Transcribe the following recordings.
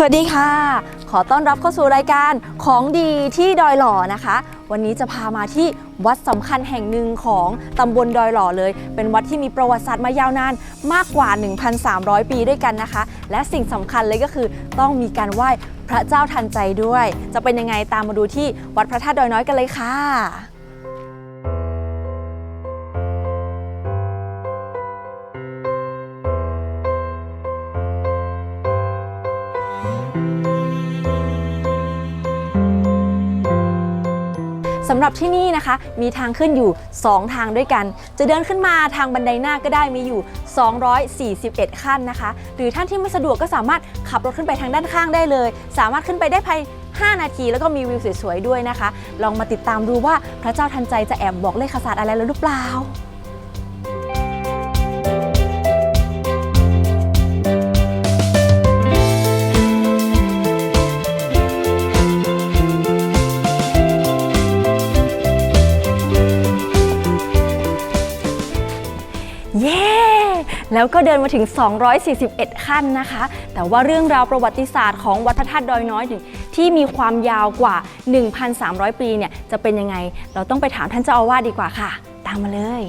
สวัสดีค่ะ ขอต้อนรับเข้าสู่รายการของดีที่ดอยหล่อนะคะ วันนี้จะพามาที่วัดสำคัญแห่งหนึ่งของตำบลดอยหล่อเลย เป็นวัดที่มีประวัติศาสตร์มายาวนานมากกว่า 1,300 ปีด้วยกันนะคะ และสิ่งสำคัญเลยก็คือต้องมีการไหว้พระเจ้าทันใจด้วย จะเป็นยังไงตามมาดูที่วัดพระธาตุดอยน้อยกันเลยค่ะ สำหรับที่นี่นะคะ มีทางขึ้นอยู่ 2 ทางด้วยกัน จะเดินขึ้นมาทางบันไดหน้าก็ได้มีอยู่ 241 ขั้นนะคะ หรือท่านที่ไม่สะดวกก็สามารถขับรถขึ้นไปทางด้านข้างได้เลย สามารถขึ้นไปได้ภาย5 นาทีแล้วก็มีวิวสวยๆด้วยนะคะ ลองมาติดตามดูว่าพระเจ้าทันใจจะแอบบอกเลขศาสตร์อะไรแล้วหรือเปล่า แล้วก็เดินมาถึง 241 ขั้นนะคะ แต่ว่าเรื่องราวประวัติศาสตร์ของวัดพระธาตุดอยน้อยที่มีความยาวกว่า 1,300 ปีเนี่ยจะเป็นยังไง เราต้องไปถามท่านเจ้าอาวาสดีกว่าค่ะ ตามมาเลย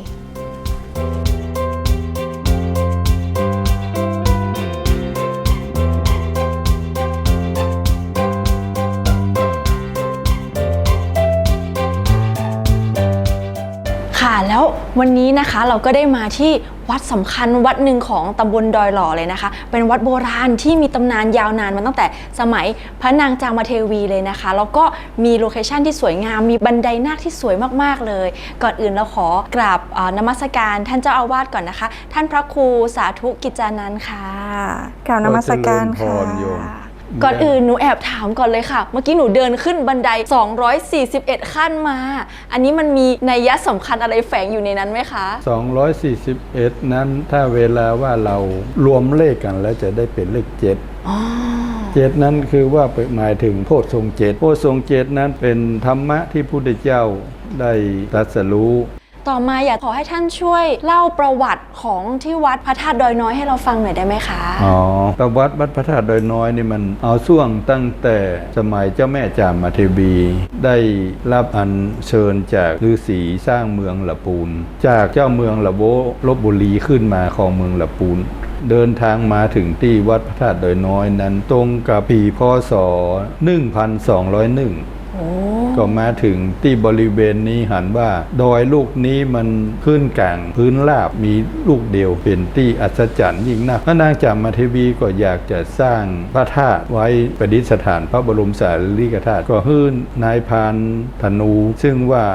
ค่ะแล้ววันนี้นะคะเราก็ได้มาที่ วัดสำคัญวัดหนึ่งของตำบลดอยหล่อเลยนะคะ เป็นวัดโบราณที่มีตำนานยาวนานมาตั้งแต่สมัยพระนางจามเทวีเลยนะคะ แล้วก็มีโลเคชั่นที่สวยงาม มีบันไดนาคที่สวยมากๆเลย ก่อนอื่นเราขอกราบเอ่อนมัสการท่านเจ้าอาวาสก่อนนะคะ ท่านพระครูสาธุกิจจานันท์ค่ะกราบนมัสการขอเจริญพค่ะรโยม ก่อนอื่นหนูแอบถามก่อนเลยค่ะ เมื่อกี้หนูเดินขึ้นบันได 241 ขั้นมา อันนี้มันมีนัยยะสำคัญอะไรแฝงอยู่ในนั้นไหมคะ 241 นั้นถ้าเวลาว่าเรารวมเลขกันแล้วจะได้เป็นเลขเจ็ดอ๋อเจ็ดนั้นคือว่าหมายถึงโพชฌงค์เจ็ดโพชฌงค์เจ็ดนั้นเป็นธรรมะที่พระพุทธเจ้าได้ตรัสรู้ ต่อมาอยากขอให้ท่านช่วยเล่าประวัติของที่วัดพระธาตุดอยน้อยให้เราฟังหน่อยได้ไหมคะ อ๋อประวัติวัดพระธาตุดอยน้อยนี่มันเอาช่วงตั้งแต่สมัยเจ้าแม่จามเทวี ได้รับอัญเชิญจากฤาษีสร้างเมืองละปูน จากเจ้าเมืองละโวลบบุรีขึ้นมาของเมืองละปูนเดินทางมาถึงที่วัดพระธาตุดอยน้อยนั้น ตรงกับปีพศ 1201โอ้ ก็มาถึงที่บริเวณนี้หันว่าดอยลูกนี้มันขึ้นกลางพื้นราบมีลูกเดียวเป็นที่อัศจรรย์ยิ่งนักพระนางจามเทวีก็อยากจะสร้างพระธาตุไว้ประดิษฐานพระบรมสารีริกธาตุก็ฮื้นนายพานธนู ซึ่งว่า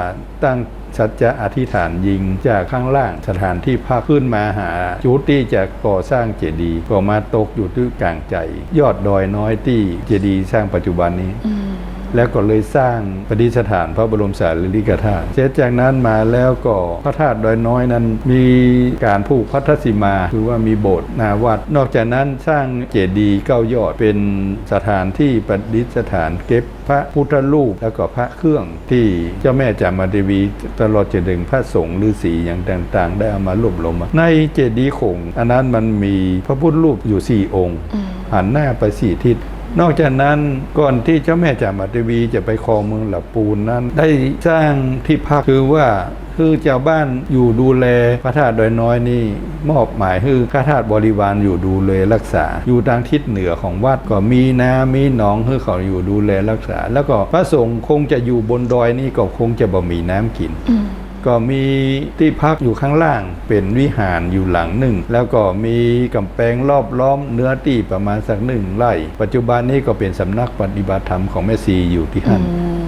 ตั้งสัจจะอธิษฐานยิงจากข้างล่างสถานที่ภาคขึ้นมาหาจุดที่จะก่อสร้างเจดีย์ก็มาตกอยู่ที่กลางใจ ยอดดอยน้อยที่เจดีย์สร้างปัจจุบันนี้ แล้วก็เลยสร้างประดิษฐานพระบรมสารีริกธาตุเสร็จจากนั้นมาแล้วก็พระธาตุดอยน้อยนั้นมีการผูกพัทธสีมาคือว่ามีโบสถ์นาวัด นอกจากนั้นสร้างเจดีย์เก้ายอดเป็นสถานที่ประดิษฐานเก็บพระพุทธรูปแล้วก็พระเครื่องที่เจ้าแม่จามาเทวีตลอดจนถึงพระสงฆ์ฤาษีอย่างต่างๆ ได้เอามารวบรวมในเจดีย์คงอันนั้นมันมีพระพุทธรูปอยู่สี่องค์หันหน้าไปสี่ทิศ นอกจากนั้นก่อนที่เจ้าแม่จามาเทวีจะไปครองเมืองหลับปูนนั้น ได้สร้างที่พักคือว่าคือเจ้าบ้านอยู่ดูแลพระธาตุดอยน้อยนี่มอบหมายให้พระธาตุบริวารอยู่ดูแลรักษา อยู่ทางทิศเหนือของวัดก็มีน้ำมีหนองให้เขาอยู่ดูแลรักษา แล้วก็พระสงฆ์คงจะอยู่บนดอยนี่ก็คงจะบ่มีน้ำกิน ก็มีที่พักอยู่ข้างล่าง เป็นวิหารอยู่หลังหนึ่ง แล้วก็มีกำแพงรอบล้อมเนื้อที่ประมาณสักหนึ่งไร่ ปัจจุบันนี้ก็เป็นสำนักปฏิบัติธรรมของแม่ซีอยู่ที่หันอืม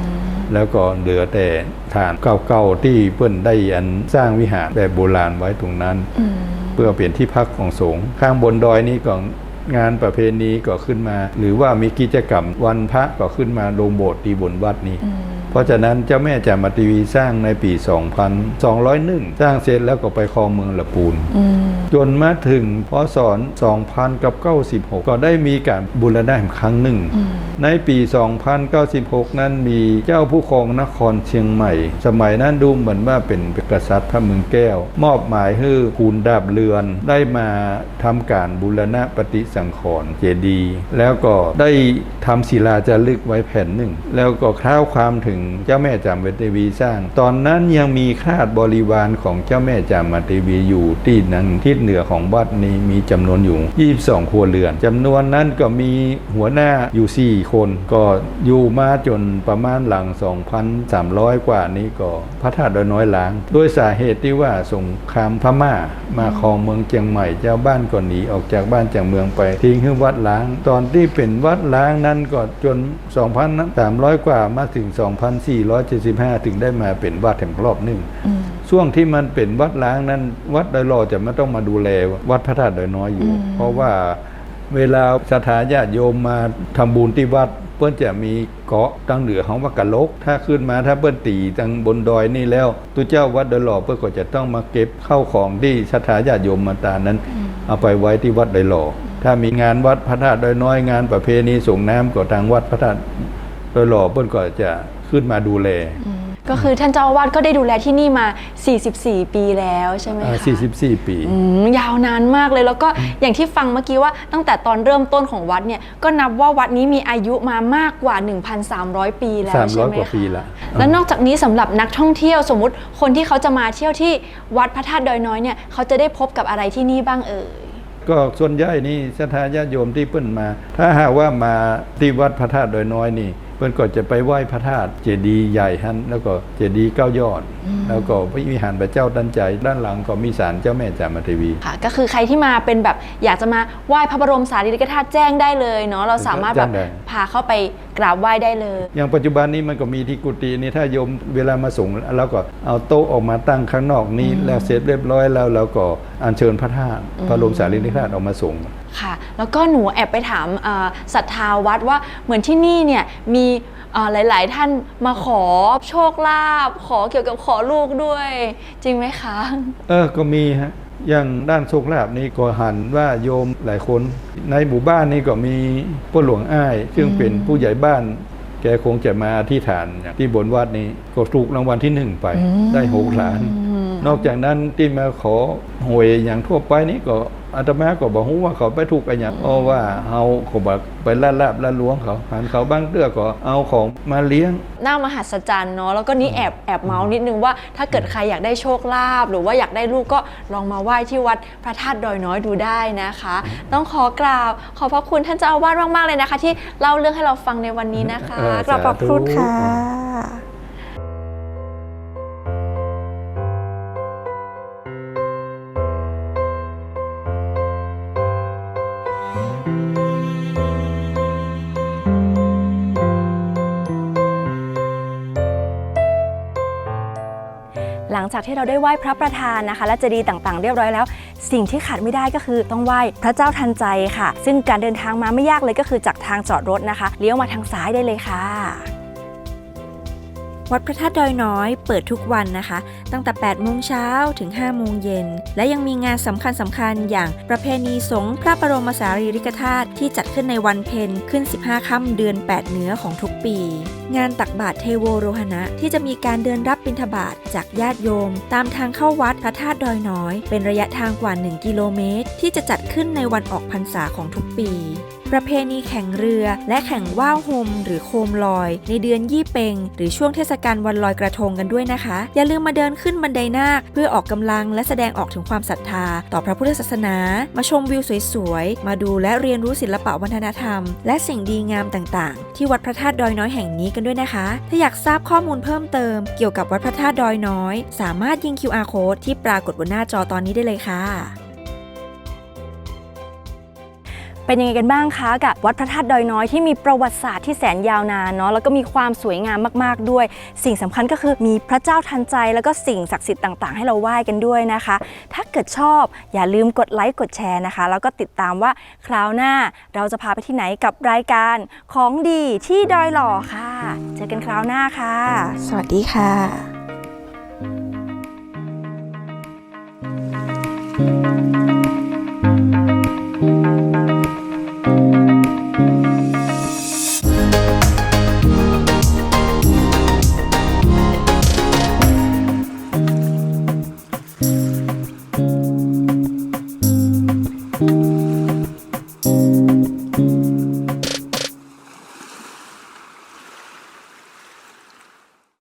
แล้วก็เหลือแต่ฐานเก่าๆที่เพื่อนได้อันสร้างวิหารแบบโบราณไว้ตรงนั้นอืมเพื่อเปลี่ยนที่พักของสงฆ์ข้างบนดอยนี้ก็งานประเพณีก็ขึ้นมา หรือว่ามีกิจกรรมวันพระก็ขึ้นมาลงโบสถ์ที่บนวัดนี้อืมพ ราะฉะนั้นเจ้าแม่จามาทีวีสร้างในปี 2201 สร้างเสร็จแล้วก็ไปครองเมืองละปูนอืมจนมาถึงพศ2000กับ96 ก็ได้มีการบูรณะอีกครั้งหนึ่งอืมในปี 2096 นั้นมีเจ้าผู้ครองนครเชียงใหม่ สมัยนั้นดูเหมือนว่าเป็นกษัตริย์พระเมืองแก้ว มอบหมายให้คูณดาบเรือนได้มาทำการบูรณะปฏิสังขรณ์เจดีย์แล้วก็ได้ทำศิลาจารึกไว้แผ่นหนึ่ง แล้วก็คร่าวความถึงเจ้าแม่จามเทวีสร้าง ตอนนั้นยังมีคาดบริวารของเจ้าแม่จามเทวีอยู่ที่นั้นทิศเหนือของวัดนี้มีจำนวนอยู่ 22 ครัวเรือนจำนวนนั้นก็มีหัวหน้าอยู่ 4 คน ก็อยู่มาจนประมาณหลัง 2,300 กว่านี้ก็พระธาตุดยน้อยล้าง ด้วยสาเหตุที่ว่าสงครามพม่ามาครองเมืองเชียงใหม่เจ้าบ้านก็หนีออกจากบ้านจากเมืองไป ทิ้งให้วัดล้าง ตอนที่เป็นวัดล้างนั้นก็จน 2,300 กว่ามาถึง2,475 ถึงได้มาเป็นวัดแห่งรอบหนึ่งอืมช่วงที่มันเป็นวัดล้างนั้น วัดดอยหล่อจะไม่ต้องมาดูแลวัดพระธาตุดอยน้อยอยู่อืมเพราะว่าเวลาศรัทธาญาติโยมมาทำบุญที่วัด เพื่อนจะมีเกาะตั้งเหนือของว่ากะลก ถ้าขึ้นมาถ้าเพื่อนตีตั้งบนดอยนี่แล้วตัวเจ้าวัดดอยหล่อเพื่อนก็จะต้องมาเก็บเข้าของที่ศรัทธาญาติโยมมาตานั้น เอาไปไว้ที่วัดดอยหล่อถ้ามีงานวัดพระธาตุดอยน้อยงานประเพณีส่งน้ำก็ทางวัดพระธาตุดอยหล่อเพื่อนก็จะ ขึ้นมาดูแลอืมก็คือท่านเจ้าอาวาสก็ได้ดูแลที่นี่มา 44 ปีแล้วใช่ไหมอ่าคะ44 ปีอืมยาวนานมากเลยแล้วก็อย่างที่ฟังเมื่อกี้ว่าตั้งแต่ตอนเริ่มต้นของวัดเนี่ยก็นับว่าวัดนี้มีอายุมามากกว่า 1,300 ปีแล้วสามใช่ร้อยไหมกว่าคะปีละแล้วนอกจากนี้สำหรับนักท่องเที่ยวสมมติคนที่เขาจะมาเที่ยวที่วัดพระธาตุดอยน้อยเนี่ยเขาจะได้พบกับอะไรที่นี่บ้างเอ่ย ก็ส่วนใหญ่นี่ศรัทธาญาติโยมที่เพิ่นมา ถ้าหากว่ามาที่วัดพระธาตุดอยน้อยนี่ เพิ่นก็จะไปไหว้พระธาตุเจดีย์ใหญ่ฮันแล้วก็เจดีย์เก้ายอด แล้วก็วิหารพระเจ้าดันใจ ด้านหลังก็มีศาลเจ้าแม่จามเทวีค่ะก็คือใครที่มาเป็นแบบอยากจะมาไหว้พระบรมสารีริกธาตุแจ้งได้เลยเนาะเราสามารถแบบแจ้งได้พาเข้าไป กราบไหว้ได้เลย อย่างปัจจุบันนี้มันก็มีที่กุฏินี่ถ้าโยมเวลามาส่งแล้วก็เอาโต๊ะออกมาตั้งข้างนอกนี้แล้วเสร็จเรียบร้อยแล้วเราก็อัญเชิญพระธาตุพระบรมสารีริกธาตุออกมาส่งค่ะ แล้วก็หนูแอบไปถามเอ่อศรัทธาวัดว่าเหมือนที่นี่เนี่ยมีเอ่อหลาย ๆ ท่านมาขอโชคลาภขอเกี่ยวกับขอลูกด้วย จริงไหมคะ เออก็มีฮะ อย่างด้านโชคลาภนี่ก็หันว่าโยมหลายคน ในหมู่บ้านนี่ก็มีพ่อหลวงอ้าย ซึ่งเป็นผู้ใหญ่บ้าน แกคงจะมาที่ฐานอย่างที่บนวัดนี้ก็ถูกรางวัลที่หนึ่งไปอืมได้หกล้าน นอกจากนั้นที่มาขอหวยอย่างทั่วไปนี่ก็ อาตมาก็บอกว่าเขาไปถูกอะไรอย่างเพราะว่าเอาเขาบอกไปล่าลาบล่าล้วงเขาหันเขาบ้างเตื้อก็เอาของมาเลี้ยงน่ามหัศจรรย์เนาะแล้วก็นี่แอบแอบเมาส์นิดนึงว่าถ้าเกิดใครอยากได้โชคลาภหรือว่าอยากได้ลูกก็ลองมาไหว้ที่วัดพระธาตุดอยน้อยดูได้นะคะ ต้องขอกราบขอบพระคุณท่านเจ้าอาวาสมากๆเลยนะคะ ที่เล่าเรื่องให้เราฟังในวันนี้นะคะเออกราบขอบคุณสาธุค่ะ งจากที่เราได้ไหว้พระประธานนะคะ และเจดีย์ต่างๆ เรียบร้อยแล้ว สิ่งที่ขาดไม่ได้ก็คือต้องไหว้พระเจ้าทันใจค่ะ ซึ่งการเดินทางมาไม่ยากเลยก็คือจากทางจอดรถนะคะ เลี้ยวมาทางซ้ายได้เลยค่ะ วัดพระธาตุดอยน้อยเปิดทุกวันนะคะ ตั้งแต่ 8 โมงเช้าถึง 5 โมงเย็น และยังมีงานสำคัญสำคัญๆอย่างประเพณีสงฆ์พระบรมสารีริกธาตุที่จัดขึ้นในวันเพ็ญขึ้น 15 ค่ำเดือน 8 เนื้อของทุกปี งานตักบาตรเทโวโรหณะ ที่จะมีการเดินรับบิณฑบาตจากญาติโยม ตามทางเข้าวัดพระธาตุดอยน้อย เป็นระยะทางกว่า 1 กิโลเมตร ที่จะจัดขึ้นในวันออกพรรษาของทุกปี ประเพณีแข่งเรือ และแข่งว่าวโฮมหรือโคมลอย ในเดือนยี่เปงหรือช่วงเทศกาลวันลอยกระทงกันด้วยนะคะ อย่าลืมมาเดินขึ้นบันไดนาค เพื่อออกกำลังและแสดงออกถึงความศรัทธา ต่อพระพุทธศาสนา มาชมวิวสวยๆ มาดูและเรียนรู้ศิลปะวัฒนธรรม และสิ่งดีงามต่างๆ ที่วัดพระธาตุดอยน้อยแห่งนี้กันด้วยนะคะ ถ้าอยากทราบข้อมูลเพิ่มเติม เกี่ยวกับวัดพระธาตุดอยน้อย สามารถยิง QR code ที่ปรากฏบนหน้าจอตอนนี้ได้เลยค่ะ เป็นยังไงกันบ้างคะกับวัดพระธาตุดอยน้อยที่มีประวัติศาสตร์ที่แสนยาวนานเนาะแล้วก็มีความสวยงามมากๆด้วย สิ่งสำคัญก็คือมีพระเจ้าทันใจ แล้วก็สิ่งศักดิ์สิทธิ์ต่างๆ ให้เราไหว้กันด้วยนะคะ ถ้าเกิดชอบอย่าลืมกดไลค์กดแชร์นะคะ แล้วก็ติดตามว่าคราวหน้าเราจะพาไปที่ไหนกับรายการของดีที่ดอยหล่อค่ะ เจอกันคราวหน้าค่ะ สวัสดีค่ะเ